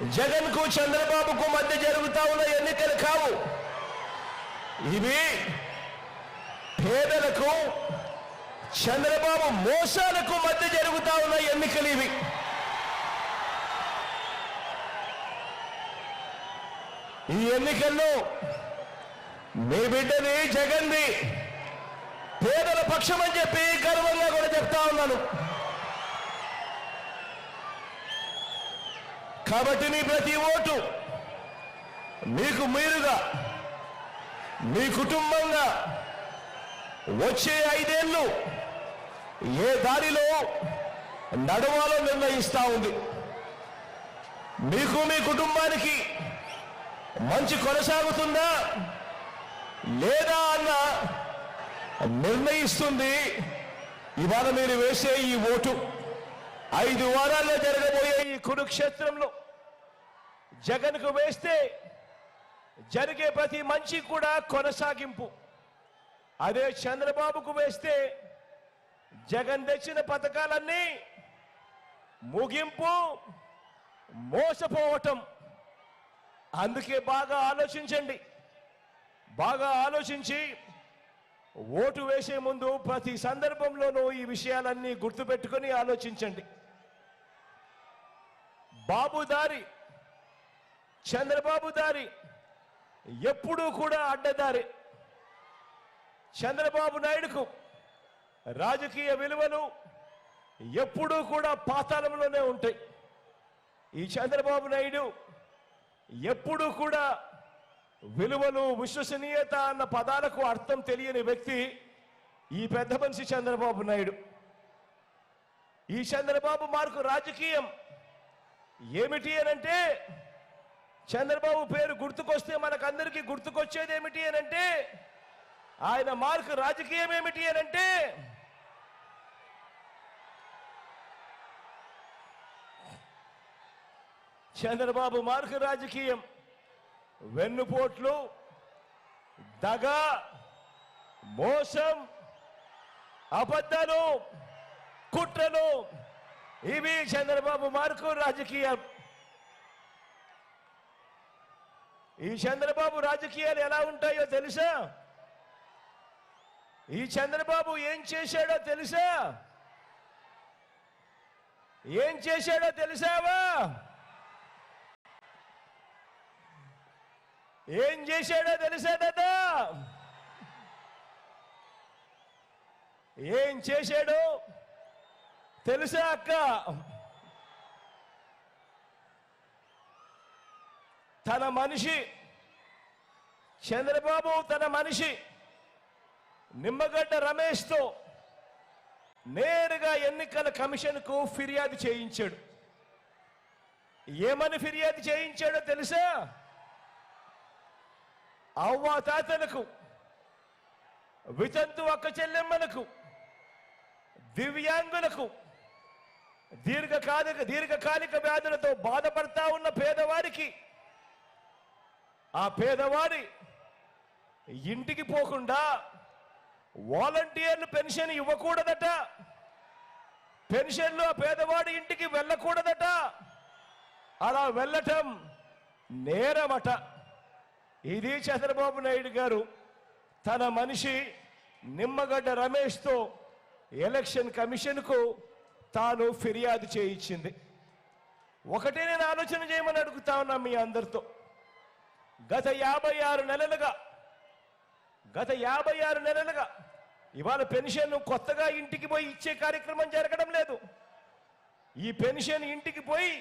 జగన్కు చంద్రబాబుకు మధ్య జరుగుతా ఉన్న ఎన్నికలు కావు. ఇవి పేదలకు చంద్రబాబు మోసాలకు మధ్య జరుగుతా ఉన్న ఎన్నికలు ఇవి. ఈ ఎన్నికల్లో మీ బిడ్డది జగన్ది పేదల పక్షమని చెప్పి గర్వంగా కూడా చెప్తా ఉన్నాను. కాబట్టి మీ ప్రతి ఓటు మీకు మీరుగా మీ కుటుంబంగా వచ్చే ఐదేళ్ళు ఏ దారిలో నడవాలో నిర్ణయిస్తా ఉంది. మీకు మీ కుటుంబానికి మంచి కొనసాగుతుందా లేదా అన్న నిర్ణయిస్తుంది. ఇవాళ మీరు వేసే ఈ ఓటు ఐదు వారాల్లో జరగబోయే ఈ కురుక్షేత్రంలో. జగన్కు వేస్తే జరిగే ప్రతి మంచి కూడా కొనసాగింపు. అదే చంద్రబాబుకు వేస్తే జగన్ తెచ్చిన పథకాలన్నీ ముగింపు మోసపోవటం. అందుకే బాగా ఆలోచించండి. బాగా ఆలోచించి ఓటు వేసే ముందు ప్రతి సందర్భంలోనూ ఈ విషయాలన్నీ గుర్తుపెట్టుకొని ఆలోచించండి. బాబు దారి చంద్రబాబు దారి ఎప్పుడూ కూడా అడ్డదారి. చంద్రబాబు నాయుడుకు రాజకీయ విలువలు ఎప్పుడూ కూడా పాతాళంలోనే ఉంటాయి. ఈ చంద్రబాబు నాయుడు ఎప్పుడూ కూడా విలువలు విశ్వసనీయత అన్న పదాలకు అర్థం తెలియని వ్యక్తి ఈ పెద్ద మనిషి చంద్రబాబు నాయుడు. ఈ చంద్రబాబు మార్కు రాజకీయం ఏమిటి అనంటే చంద్రబాబు పేరు గుర్తుకొస్తే మనకందరికీ గుర్తుకొచ్చేది ఏమిటి అంటే ఆయన మార్కు రాజకీయం ఏమిటి అంటే చంద్రబాబు మార్క్ రాజకీయం వెన్నుపోట్లు దగ మోసం అబద్ధాలు కుట్రలు ఇవి చంద్రబాబు మార్కు రాజకీయం. ఈ చంద్రబాబు రాజకీయాలు ఎలా ఉంటాయో తెలుసా? ఈ చంద్రబాబు ఏం చేశాడో తెలుసా? ఏం చేశాడో తెలుసావా? ఏం చేశాడో తెలుసా దాదా ఏం చేశాడో తెలుసా అక్క? తన మనిషి. చంద్రబాబు తన మనిషి. నిమ్మగడ్డ రమేష్తో నేరుగా ఎన్నికల కమిషన్కు ఫిర్యాదు చేయించాడు. ఏమని ఫిర్యాదు చేయించాడో తెలుసా? అవ్వా తాతలకు వితంతు అక్క చెల్లెమ్మలకు దివ్యాంగులకు దీర్ఘకాలిక దీర్ఘకాలిక వ్యాధులతో బాధపడతా ఉన్న పేదవారికి ఆ పేదవాడి ఇంటికి పోకుండా వాలంటీర్లు పెన్షన్ ఇవ్వకూడదట. పెన్షన్లు ఆ పేదవాడి ఇంటికి వెళ్ళకూడదట. అలా వెళ్ళటం నేరమట. ఇది చంద్రబాబు నాయుడు గారు తన మనిషి నిమ్మగడ్డ రమేష్తో ఎలక్షన్ కమిషన్కు తాను ఫిర్యాదు చేయించింది. ఒకటే నేను ఆలోచన చేయమని అడుగుతా ఉన్నా మీ అందరితో. గత యాభై ఆరు నెలలుగా గత యాభై ఆరు నెలలుగా ఇవాళ పెన్షన్ కొత్తగా ఇంటికి పోయి ఇచ్చే కార్యక్రమం జరగడం లేదు. ఈ పెన్షన్ ఇంటికి పోయి